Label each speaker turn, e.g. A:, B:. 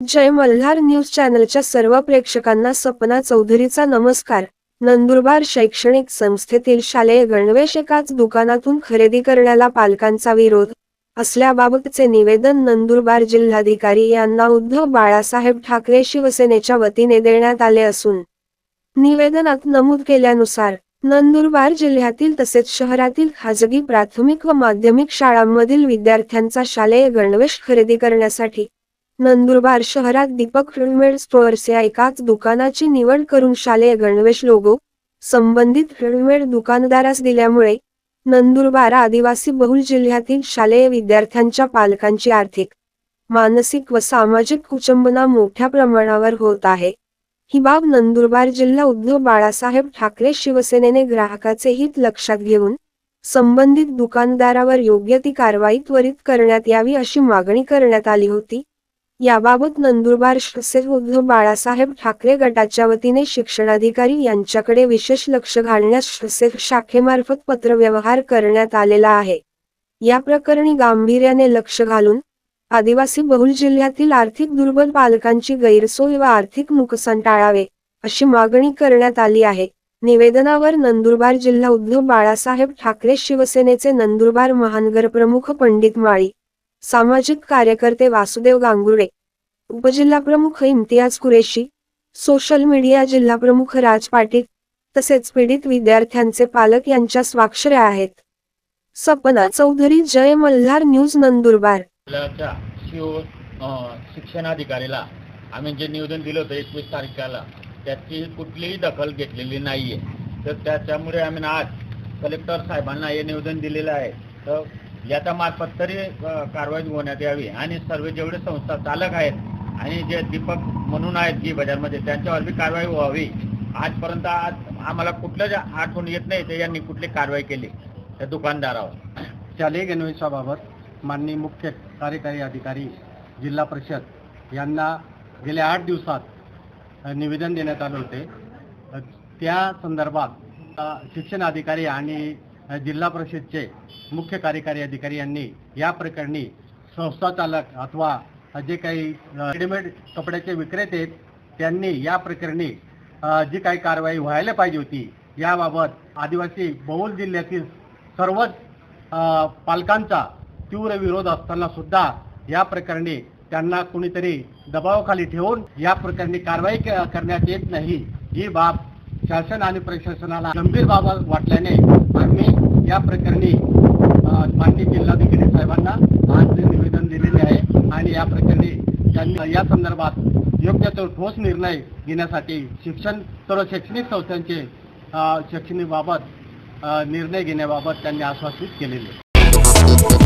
A: जय Malhar news चॅनलच्या सर्व प्रेक्षकांना सपना चौधरीचा नमस्कार. नंदुरबार शैक्षणिक संस्थेतील शालेय गणवेश एकाच दुकानातून खरेदी करण्याला पालकांचा विरोध असल्याबाबतचे निवेदन नंदुरबार जिल्हाधिकारी यांना उद्धव बाळासाहेब ठाकरे शिवसेनेच्या वतीने देण्यात आले असून निवेदनात नमूद केल्यानुसार नंदुरबार जिल्ह्यातील तसेच शहरातील खाजगी प्राथमिक व माध्यमिक शाळांमधील विद्यार्थ्यांचा शालेय गणवेश खरेदी करण्यासाठी नंदुरबार शहरात दीपक रेडीमेड स्टोअर्स या एकाच दुकानाची निवड करून शालेय गणवेश लोगो संबंधित रेडीमेड दुकानदारास दिल्यामुळे नंदुरबार आदिवासी बहुल जिल्ह्यातील शालेय विद्यार्थ्यांच्या पालकांची आर्थिक मानसिक व सामाजिक कुचंबना मोठ्या प्रमाणावर होत आहे. ही बाब नंदुरबार जिल्हा उद्धव बाळासाहेब ठाकरे शिवसेनेने ग्राहकाचे हित लक्षात घेऊन संबंधित दुकानदारावर योग्य ती कारवाई त्वरित करण्यात यावी अशी मागणी करण्यात आली होती. याबाबत नंदुरबार शिवसेना उद्धव बाळासाहेब ठाकरे गटाच्या वतीने शिक्षणाधिकारी यांच्याकडे विशेष लक्ष घालण्यास शिवसेना शाखेमार्फत पत्रव्यवहार करण्यात आलेला आहे. या प्रकरणी गांभीर्याने लक्ष घालून आदिवासी बहुल जिल्ह्यातील आर्थिक दुर्बल पालकांची गैरसोय व आर्थिक नुकसान टाळावे अशी मागणी करण्यात आली आहे. निवेदनावर नंदुरबार जिल्हा उद्धव बाळासाहेब ठाकरे शिवसेनेचे नंदुरबार महानगर प्रमुख पंडित माळी सामाजिक कार्यकर्ते वासुदेव गांगुर्डे उपजिल्हाप्रमुख इम्तियाज कुरेशी सोशल मीडिया जिल्हाप्रमुख राज पाटील तसेच पीडित विद्यार्थ्यांचे पालक यांच्या स्वाक्षऱ्या आहेत. सपना चौधरी जय मल्हार न्यूज नंदुरबार.
B: जिल्ह्याच्या शिव शिक्षणाधिकारीला आम्ही जे निवेदन दिलं होतं एकवीस तारखेला त्याची कुठलीही दखल घेतलेली नाही आहे तर त्याच्यामुळे आम्ही आज कलेक्टर साहेबांना हे निवेदन दिलेलं आहे. तर याच्या मार्फत तरी कारवाई होण्यात यावी आणि सर्व जेवढे संस्था चालक आहेत आणि जे दीपक म्हणून आहेत जी बाजारमध्ये त्यांच्यावर बी कारवाई व्हावी. आजपर्यंत आज आम्हाला कुठलंच आठवण येत नाही ते यांनी कुठली कारवाई केली. त्या दुकानदारावर.
C: शालेय गणवेशाबाबत. माननीय मुख्य कार्यकारी अधिकारी जिल्हा परिषद यांना गेल्या आठ दिवसात निवेदन देण्यात आले होते. त्या संदर्भात शिक्षण अधिकारी आणि जिल्हा परिषदचे मुख्य कार्यकारी अधिकारी यांनी या प्रकरणी संस्था चालक अथवा जे काही रेडीमेड कपड्याचे विक्रेते आहेत त्यांनी या प्रकरणी जी काही कारवाई व्हायला पाहिजे होती याबाबत आदिवासी बहुल जिल्ह्यातील सर्वच पालकांचा तीव्र विरोध असताना सुद्धा या प्रकरणी त्यांना कुणीतरी दबावाखाली ठेवून या प्रकरणी कारवाई करण्यात येत नाही. ही बाब शासन आणि प्रशासनाला गंभीर बाब वाटल्याने आम्ही या प्रकरणी माननीय जिल्हाधिकारी साहेबांना आज निवेदन दिलेले आहे आणि या प्रकरणी त्यांनी या संदर्भात योग्य तो ठोस निर्णय घेण्यासाठी शिक्षण सर्व शैक्षणिक संस्थांचे शैक्षणिक बाबत निर्णय घेण्याबाबत त्यांनी आश्वासित केलेले.